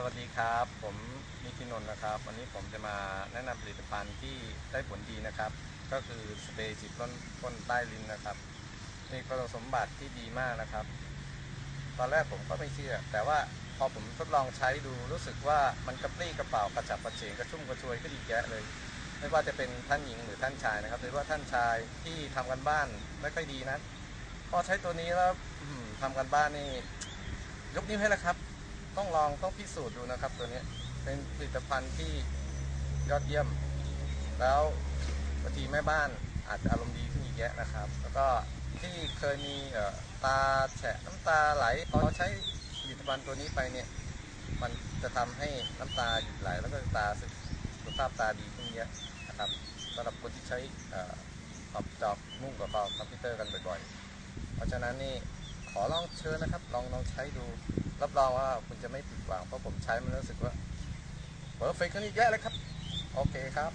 สวัสดีครับ ผมนิตินนท์นะครับ วันนี้ผมจะมาแนะนำผลิตภัณฑ์ที่ได้ผลดีนะครับ ก็คือสเปรย์ฉีดพ่นพ่นใต้ลิ้นนะครับ มีคุณสมบัติที่ดีมากนะครับ ตอนแรกผมก็ไม่เชื่อ แต่ว่าพอผมทดลองใช้ดูรู้สึกว่ามันกระปรี้กระเป๋ากระฉับกระเฉงกระชุ่มกระชวยก็ดีแยะเลย ไม่ว่าจะเป็นท่านหญิงหรือท่านชายนะครับ หรือว่าท่านชายที่ทำกันบ้านไม่ค่อยดีนะพอใช้ตัวนี้แล้วอื้อหือทำกันบ้านนี่ยกนิ้วให้แล้วครับ ต้องลองต้องพิสูจน์ดูนะครับตัวนี้เป็นผลิตภัณฑ์ที่ยอดเยี่ยม แล้วบางทีแม่บ้านอาจจะอารมณ์ดีขึ้นอีกแยะนะครับ แล้วก็ที่เคยมีตาแฉะน้ำตาไหลพอใช้ผลิตภัณฑ์ตัวนี้ไปเนี่ยมันจะทำให้น้ำตาหยุดไหล แล้วก็ตาสุขภาพตาดีขึ้นเยอะนะครับสำหรับคนที่ใช้ขอบจอบมุ่งกับคอมพิวเตอร์กันบ่อยๆ เพราะฉะนั้นนี่ขอลองเชิญนะครับ ลองลองใช้ดู รับรองว่าคุณจะไม่ผิดหวังเพราะผมใช้มันรู้สึกว่าเพอร์เฟกต์นี้แย่เลยครับ โอเคครับ